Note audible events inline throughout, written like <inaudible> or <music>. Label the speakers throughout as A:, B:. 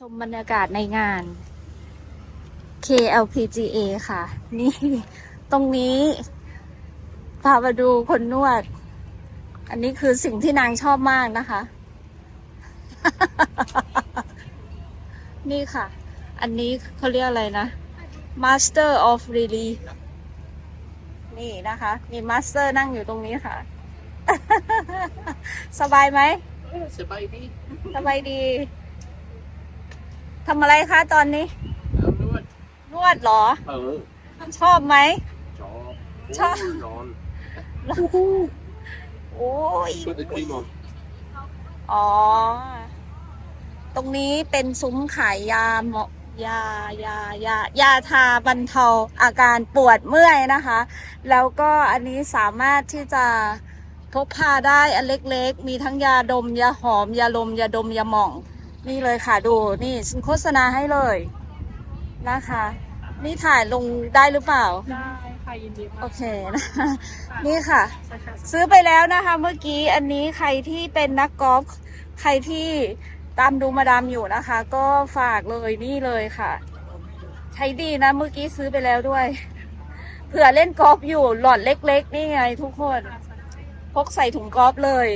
A: ชมบรรยากาศในงาน KLPGA ค่ะ นี่ ตรงนี้ พามาดูคนนวด อันนี้คือสิ่งที่นางชอบมากนะคะ นี่ค่ะ อันนี้เขาเรียกอะไรนะ Master of Relief นี่นะคะ มี Master นั่งอยู่ตรงนี้ค่ะ สบายไหม
B: เออสบายดี
A: สบายดี ทำอะไรคะตอนนี้
B: เอานวด
A: นวดเหรอ
B: เออ
A: ชอบไหม
B: ชอบ
A: ชอบ
B: โยร้อน
A: โอ้ย
B: Put the cream on
A: อ๋อ ตรงนี้เป็นซุ้มขายยาเหมาะยายายายาทาบรรเทาอาการปวดเมื่อยนะคะ แล้วก็อันนี้สามารถที่จะพกพาได้อันเล็กๆ มีทั้งยาดม ยาหอม ยาลม ยาดม ยาหม่อง นี่เลยค่ะดูนี่ฉันโฆษณาให้เลยนะคะ นี่ถ่ายลงได้หรือเปล่า
C: ได้ค่ะยินดี
A: โอ
C: มาก
A: เคนะคะนี่ค่ะ ซื้อไปแล้วนะคะเมื่อกี้อันนี้ใครที่เป็นนักกอล์ฟใครที่ตามดูมาดามอยู่นะคะ ก็ฝากเลยนี่เลยค่ะ ใช้ดีนะเมื่อกี้ซื้อไปแล้วด้วยเผื่อเล่นกอล์ฟอยู่หลอดเล็ก ๆ นี่ไงทุกคน พกใส่ถุงกอล์ฟเลย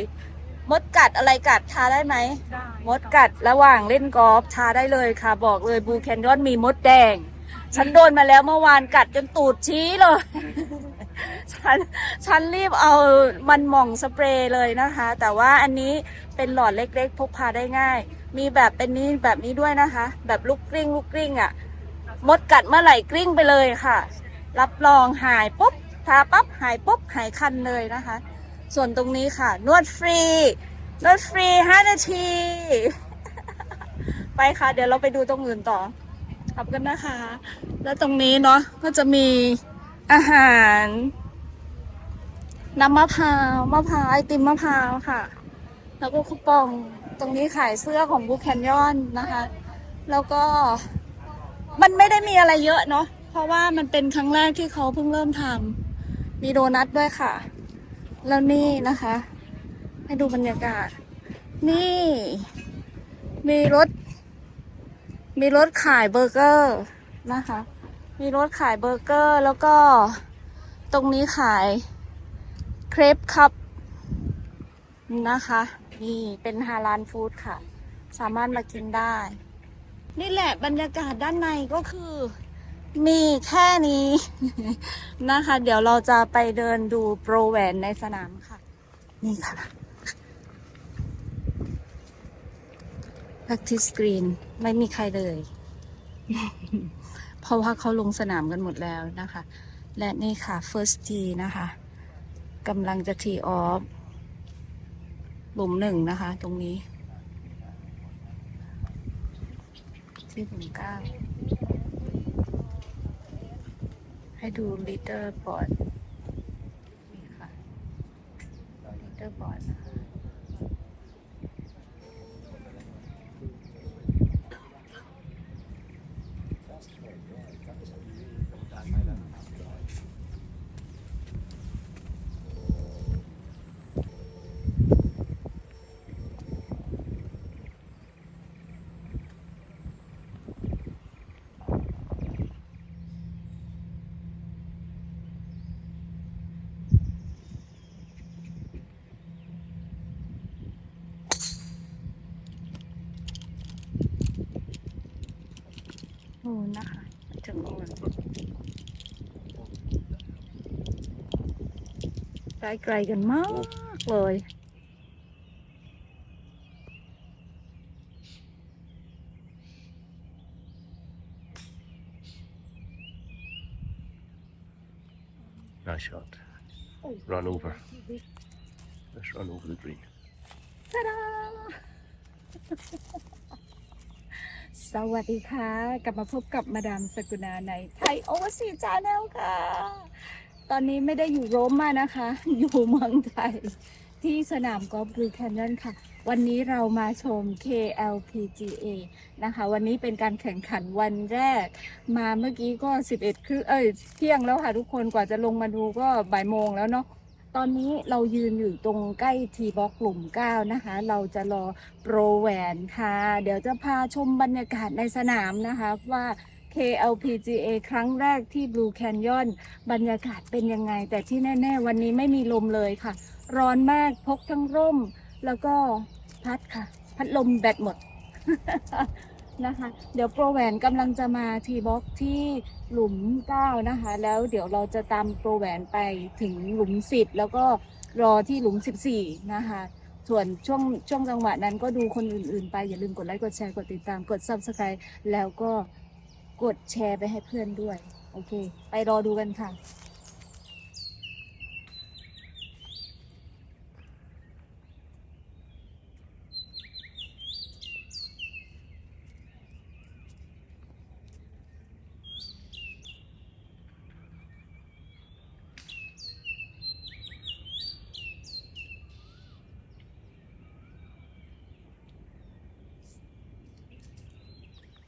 A: มดกัดอะไรกัดทาได้ไหม
C: ได้
A: มดกัดระหว่างเล่นกอล์ฟทาได้เลยค่ะ บอกเลยบูแคนยอนมีมดแดง ฉันโดนมาแล้วเมื่อวานกัดจนตูดชี้เลย ฉันฉันรีบเอามันหม่องสเปรย์เลยนะคะ แต่ว่าอันนี้เป็นหลอดเล็กๆ พกพาได้ง่าย มีแบบเป็นนี้แบบนี้ด้วยนะคะ แบบลูกกริ้งลูกกริ้งอะ่ะ มดกัดเมื่อไหร่กริ้งไปเลยค่ะ รับรองหายปุ๊บทาปั๊บหายปุ๊บหายคันเลยนะคะ ส่วนตรงนี้ค่ะ นวดฟรี นวดฟรี 5 นาที ไปค่ะ เดี๋ยวเราไปดูตรงอื่นต่อ ขอบกันนะคะ แล้วตรงนี้เนาะก็จะมีอาหารน้ำมะพร้าวมะพร้าวไอติมมะพร้าวค่ะ แล้วก็คูปองตรงนี้ขายเสื้อของบูแคนยอนนะคะ แล้วก็มันไม่ได้มีอะไรเยอะเนาะเพราะว่ามันเป็นครั้งแรกที่เขาเพิ่งเริ่มทำมีโดนัทด้วยค่ะ แล้วนี่นะคะ ให้ดูบรรยากาศ นี่ มีรถ มีรถขายเบอร์เกอร์นะคะ มีรถขายเบอร์เกอร์แล้วก็ตรงนี้ขายเครปคัพนะคะ นี่เป็นฮาลานฟู้ดค่ะ สามารถมากินได้ นี่แหละบรรยากาศด้านในก็คือ มีแค่นี้ นะคะ เดี๋ยวเราจะไปเดินดูโปรแหวนในสนามค่ะ นี่ค่ะ practice green ไม่มีใครเลย เพราะว่าเขาลงสนามกันหมดแล้วนะคะ และนี่ค่ะ first tee นะคะกำลังจะ tee off หลุมหนึ่งนะคะ ตรงนี้ ที่หลุมเก้า ให้ดูลีเตอร์บอร์ดนี่ค่ะลีเตอร์บอร์ดนะคะ นู่นนะคะถึงนู่นไกลไกลๆกันมากเลย
B: Nice shot run over let's run over the green
A: ตาดา <laughs> สวัสดีค่ะ กลับมาพบกับมาดามสกุณาในไทยโอเวอร์ซีจาแนลค่ะ ตอนนี้ไม่ได้อยู่โรมมานะคะ อยู่เมืองไทย ที่สนามกอล์ฟบลูแคนยอนค่ะ วันนี้เรามาชม KLPGA นะคะ วันนี้เป็นการแข่งขันวันแรก มาเมื่อกี้ก็ 11 คือเอ้ยเที่ยงแล้วค่ะทุกคนกว่าจะลงมาดูก็บ่ายโมงแล้วเนาะ ตอนนี้เรายืนอยู่ตรงใกล้ทีบ็อกกลุ่ม 9 นะคะ เราจะรอโปรแหวนค่ะ เดี๋ยวจะพาชมบรรยากาศในสนามนะคะว่า KLPGA ครั้งแรกที่ Blue Canyon บรรยากาศเป็นยังไง แต่ที่แน่ ๆ วันนี้ไม่มีลมเลยค่ะ ร้อนมากพกทั้งร่ม แล้วก็พัดค่ะ พัดลมแบตหมด นะคะ เดี๋ยวโปรแหวนกำลังจะมาทีบ็อกที่หลุม 9 นะคะ แล้วเดี๋ยวเราจะตามโปรแหวนไปถึงหลุม 10 แล้วก็รอที่หลุม 14 นะคะ ส่วนช่วงช่วงจังหวะนั้นก็ดูคนอื่นๆไป อย่าลืมกดไลค์กดแชร์กดติดตามกด Subscribe แล้วก็กดแชร์ไปให้เพื่อนด้วย โอเค ไปรอดูกันค่ะ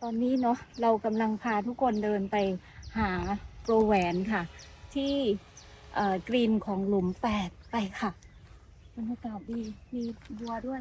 A: อนนี้เนาะเรากำลังพาทุกคนเดินไปหาโปรแหวนค่ะ ที่กรีนของหลุมแปดไปค่ะบรรยากาศดีมีบัวด้วย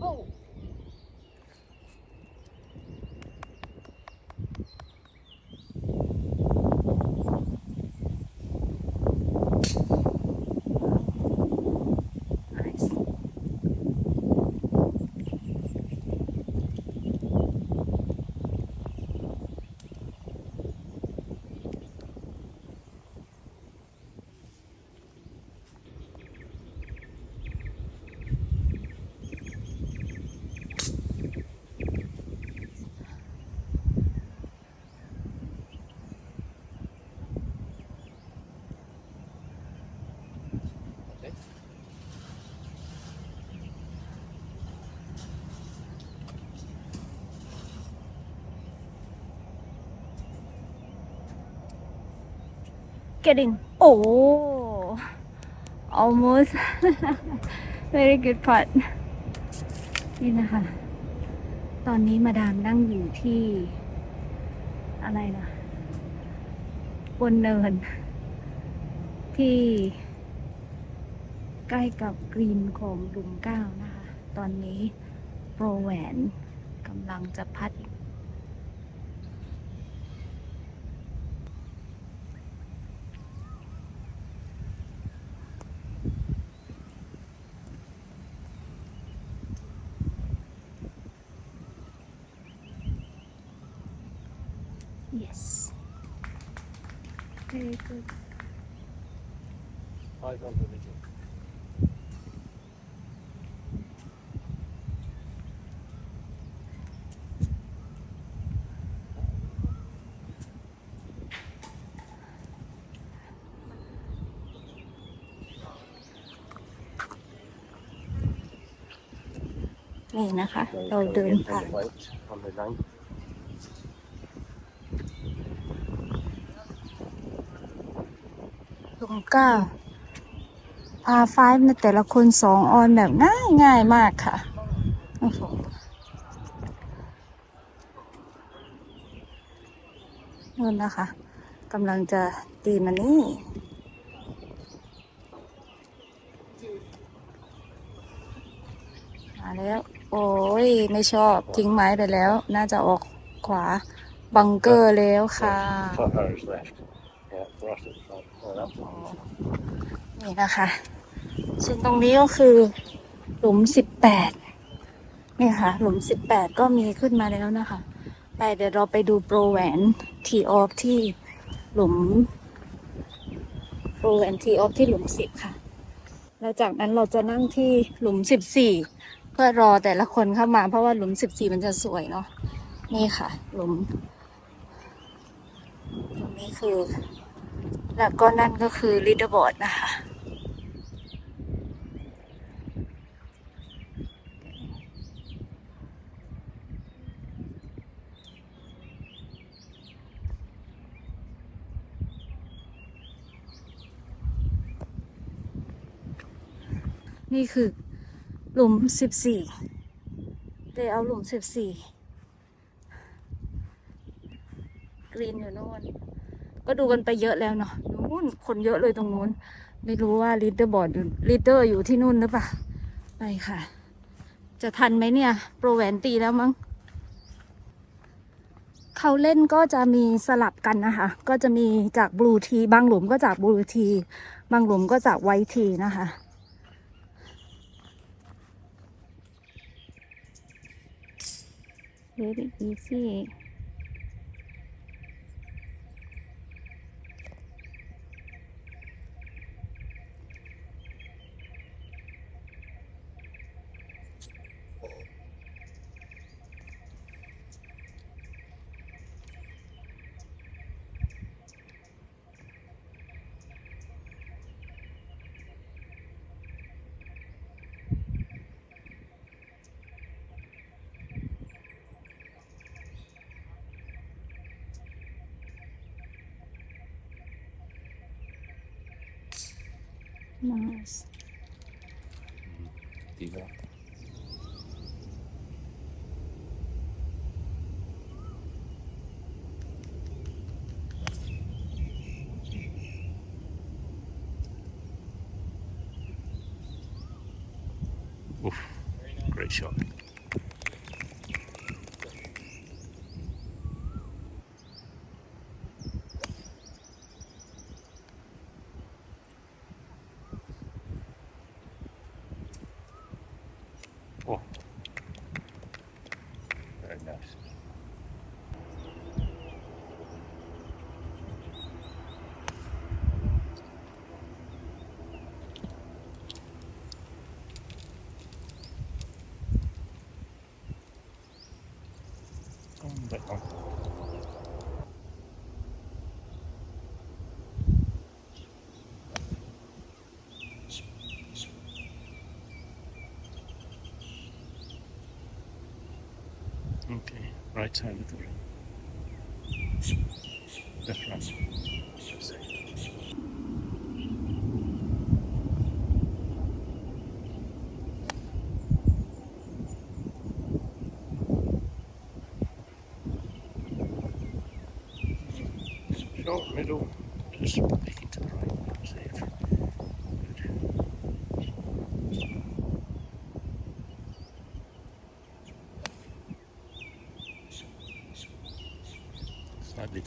A: Oh. Nice. เ getting oh almost very good putt นี่นะคะ ตอนนี้มาดามนั่งอยู่ที่อะไรนะบนเนิน ที่ใกล้กับกรีนของหลุมเก้านะคะ ตอนนี้โปรแหวนกำลังจะพัด yes very good
B: Eyes on the vision.
A: นี่นะคะ เราเดินผ่าน
B: on the line.
A: หลุม เก้าพาไฟฟ์ในแต่ละคนสองออนแบบง่ายง่ายมากค่ะโอ้โหนู่นนะคะกำลังจะตีมานี่มาแล้ว โอ้ย ไม่ชอบทิ้งไม้ไปแล้ว น่าจะออกขวาบังเกอร์แล้วค่ะ นี่นะคะ ส่วนตรงนี้ก็คือ หลุมสิบแปดนี่ค่ะ หลุมสิบแปดก็มีขึ้นมาแล้วนะคะ ไปเดี๋ยวเราไปดูโปรแหวนทีออฟที่หลุมโปรแหวนทีออฟที่หลุมสิบค่ะ แล้วจากนั้นเราจะนั่งที่หลุมสิบสี่เพื่อรอแต่ละคนเข้ามา เพราะว่าหลุมสิบสี่มันจะสวยเนาะนี่ค่ะ หลุมตรงนี้คือ แล้วก็นั่นก็คือลีดเดอร์บอร์ดนะคะ นี่คือหลุมสิบสี่เดเอาหลุมสิบสี่กรีนอยู่โน่น ก็ดูกันไปเยอะแล้วเนาะนู้นคนเยอะเลยตรงนู้น ไม่รู้ว่าลีดเดอร์บอร์ดอยู่ลีดเดอร์อยู่ที่นู่นหรือเปล่าไปค่ะ จะทันไหมเนี่ย โปรแหวนตีแล้วมั้งเขาเล่นก็จะมีสลับกันนะคะ ก็จะมีจากบลูทีบางหลุมก็จากบลูที บางหลุมก็จากไวทีนะคะ very easy nice
B: ดีแล้ว Oof, great shot. Okay, right side of the ring. Left right.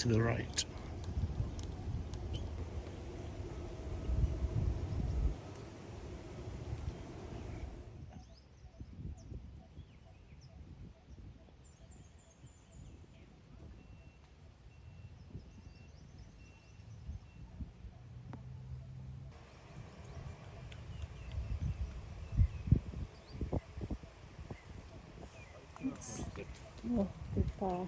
B: To the right.
A: Oh, too far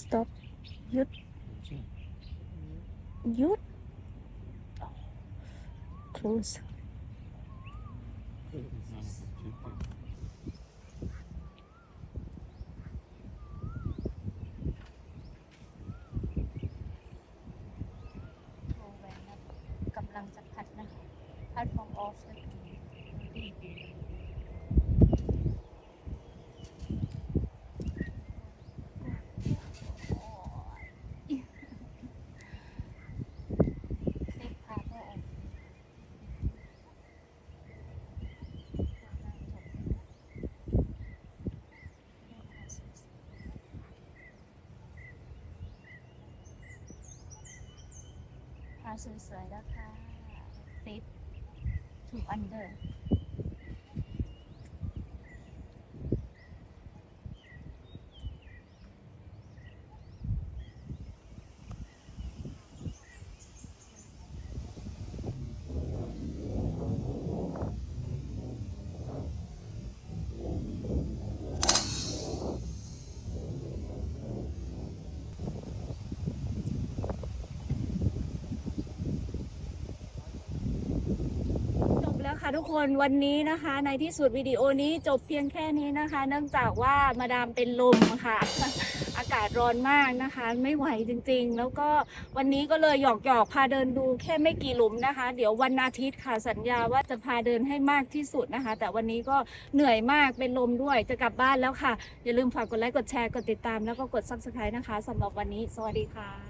A: stop หยุดหยุด close สวยๆแล้วค่ะฟิตถูกอันเดอร์ ค่ะทุกคนวันนี้นะคะ ในที่สุดวิดีโอนี้จบเพียงแค่นี้นะคะ เนื่องจากว่ามาดามเป็นลมค่ะ อากาศร้อนมากนะคะ ไม่ไหวจริงๆ แล้วก็วันนี้ก็เลยหยอกหยอกๆพาเดินดูแค่ไม่กี่หลุมนะคะ เดี๋ยววันอาทิตย์ค่ะสัญญาว่าจะพาเดินให้มากที่สุดนะคะ แต่วันนี้ก็เหนื่อยมากเป็นลมด้วยจะกลับบ้านแล้วค่ะ อย่าลืมฝากกดไลค์กดแชร์กดติดตามแล้วก็กด subscribe นะคะสำหรับวันนี้ สวัสดีค่ะ